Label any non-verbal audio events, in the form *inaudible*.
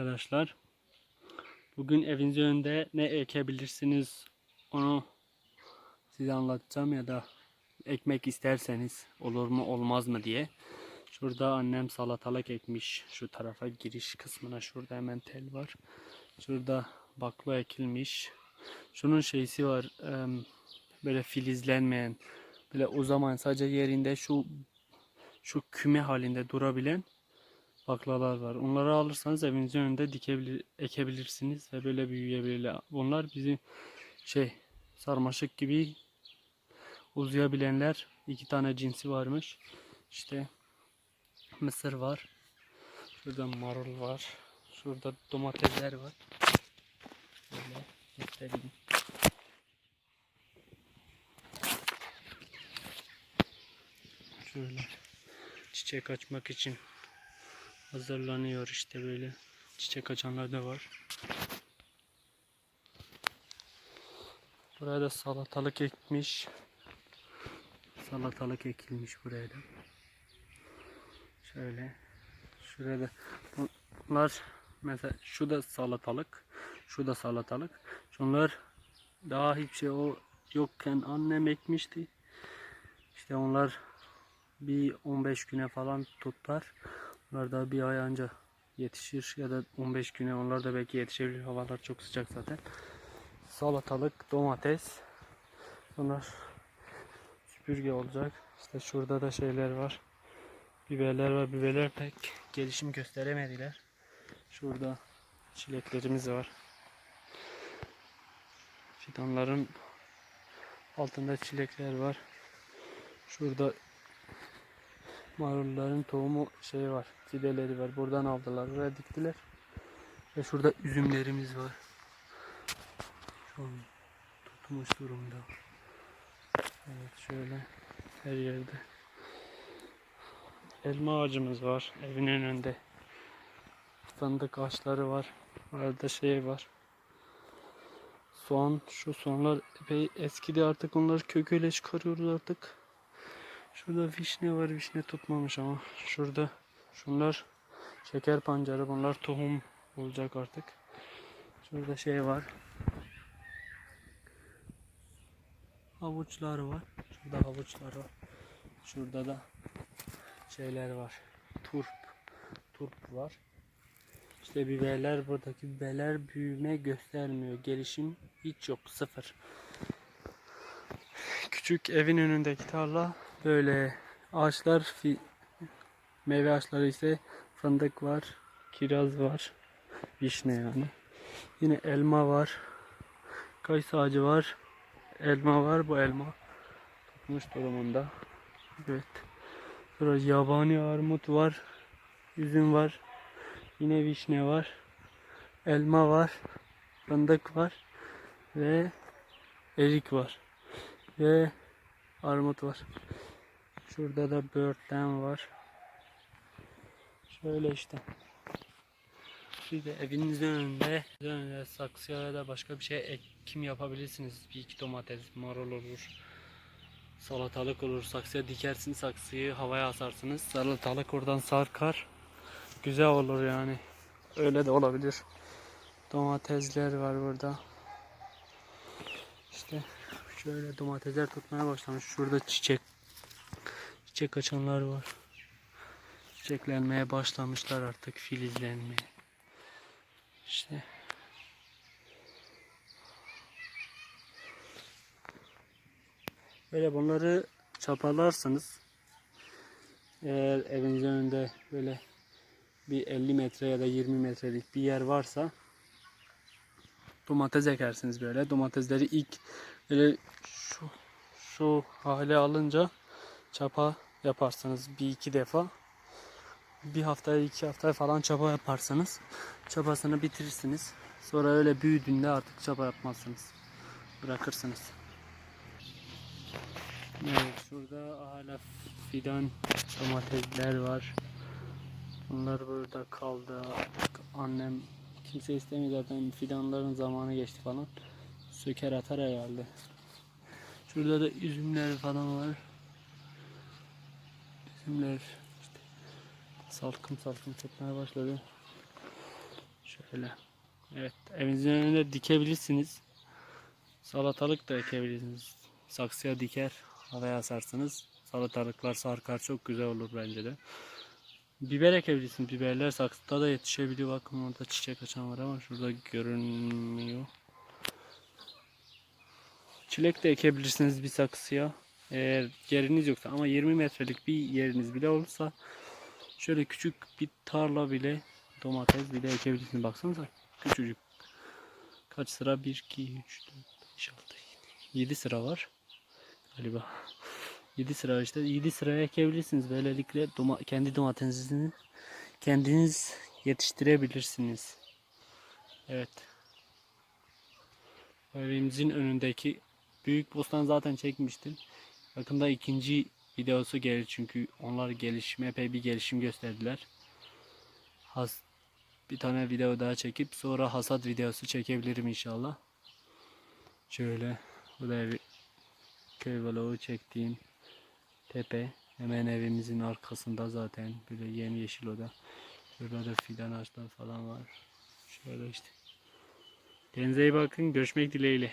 arkadaşlar. Bugün evinizin önünde ne ekebilirsiniz onu size anlatacağım ya da ekmek isterseniz olur mu olmaz mı diye. Şurada annem salatalık ekmiş şu tarafa giriş kısmına şurada hemen tel var. Şurada bakla ekilmiş. Şunun şeysi var böyle filizlenmeyen böyle o zaman sadece yerinde şu şu küme halinde durabilen baklalar var. Onları alırsanız evinizin önünde dikebilir, ekebilirsiniz ve böyle büyüyebilirler. Bunlar bizim şey sarmaşık gibi uzayabilenler iki tane cinsi varmış. İşte mısır var. Şurada marul var. Şurada domatesler var. Böyle göstereyim. Şöyle çiçek açmak için hazırlanıyor işte böyle. Çiçek açanlar da var. Buraya da salatalık ekmiş. Salatalık ekilmiş buraya da. Şöyle. Şurada bunlar mesela şu da salatalık. Şu da salatalık. Şunlar daha hiçbir şey o yokken annem ekmişti. İşte onlar bir 15 güne falan tutar. Onlar da bir ay anca yetişir ya da 15 güne onlar da belki yetişebilir. Havalar çok sıcak zaten. Salatalık, domates. Bunlar süpürge olacak. İşte şurada da şeyler var. Biberler var. Biberler pek gelişim gösteremediler. Şurada çileklerimiz var. Fidanların altında çilekler var. Şurada marulların tohumu şey var. Fideleri var. Buradan aldılar. Buraya diktiler. Ve şurada üzümlerimiz var. Şu an tutmuş durumda. Evet şöyle her yerde. Elma ağacımız var evin önünde. Fındık ağaçları var. Arada şey var. Soğan, şu soğanlar epey eskidi artık onları köküyle çıkarıyoruz artık. Şurada vişne var, vişne tutmamış ama. Şurada şunlar şeker pancarı, bunlar tohum olacak artık. Şurada şey var. Havuçlar var. Şurada havuçlar var. Şurada da şeyler var. Turp. Turp var. İşte biberler buradaki biberler büyüme göstermiyor. Gelişim hiç yok. Sıfır. Küçük evin önündeki tarla böyle ağaçlar meyve ağaçları ise fındık var, kiraz var, vişne yani. Yine elma var. Kayısı ağacı var. Elma var. Bu elma tutmuş durumunda. Evet. Sonra yabani armut var. Üzüm var. Yine vişne var. Elma var. Fındık var. Ve erik var. Ve armut var. Şurada da böğürtlen var. Şöyle işte. Bir de evinizin önünde, önünde saksıya ya da başka bir şey ekim yapabilirsiniz. Bir iki domates, marul olur. Salatalık olur. Saksıya dikersiniz saksıyı havaya asarsınız. Salatalık oradan sarkar. Güzel olur yani. Öyle de olabilir. Domatesler var burada. İşte şöyle domatesler tutmaya başlamış. Şurada çiçek çiçek açanlar var. Çiçeklenmeye başlamışlar artık filizlenmeye. İşte böyle bunları çapalarsanız eğer evinizin önünde böyle bir 50 metre ya da 20 metrelik bir yer varsa domates ekersiniz böyle. Domatesleri ilk böyle şu şu hale alınca çapa yaparsınız bir iki defa. Bir haftaya iki haftaya falan çapa yaparsanız çapasını bitirirsiniz. Sonra öyle büyüdüğünde artık çapa yapmazsınız. Bırakırsınız. Evet şurada hala fidan domatesler var. Bunlar burada kaldı. Annem kimse istemiyor zaten fidanların zamanı geçti falan. Söker atar herhalde. Şurada da üzümler falan var. Üzümler salkım salkım tutmaya başladı. Şöyle. Evet evinizin önünde dikebilirsiniz. Salatalık da ekebilirsiniz. Saksıya diker havaya asarsınız. Salatalıklar sarkar çok güzel olur bence de. Biber ekebilirsiniz. Biberler saksıda da yetişebiliyor. Bakın orada çiçek açan var ama şurada görünmüyor. Çilek de ekebilirsiniz bir saksıya. Eğer yeriniz yoksa ama 20 metrelik bir yeriniz bile olursa şöyle küçük bir tarla bile domates bile ekebilirsiniz. Baksanıza küçücük. Kaç sıra? 1, 2, 3, 4, 5, 6, 7 sıra var. Galiba. *laughs* 7 sıra işte. 7 sıraya ekebilirsiniz. Böylelikle doma kendi domatesinizi kendiniz yetiştirebilirsiniz. Evet. Evimizin önündeki büyük bostan zaten çekmiştim. Yakında ikinci videosu gelir çünkü onlar gelişim epey bir gelişim gösterdiler. Has bir tane video daha çekip sonra hasat videosu çekebilirim inşallah. Şöyle bu da evi köy vlogu çektiğim tepe hemen evimizin arkasında zaten böyle yemyeşil o da. Şurada da fidan ağaçlar falan var. Şöyle işte. Kendinize iyi bakın. Görüşmek dileğiyle.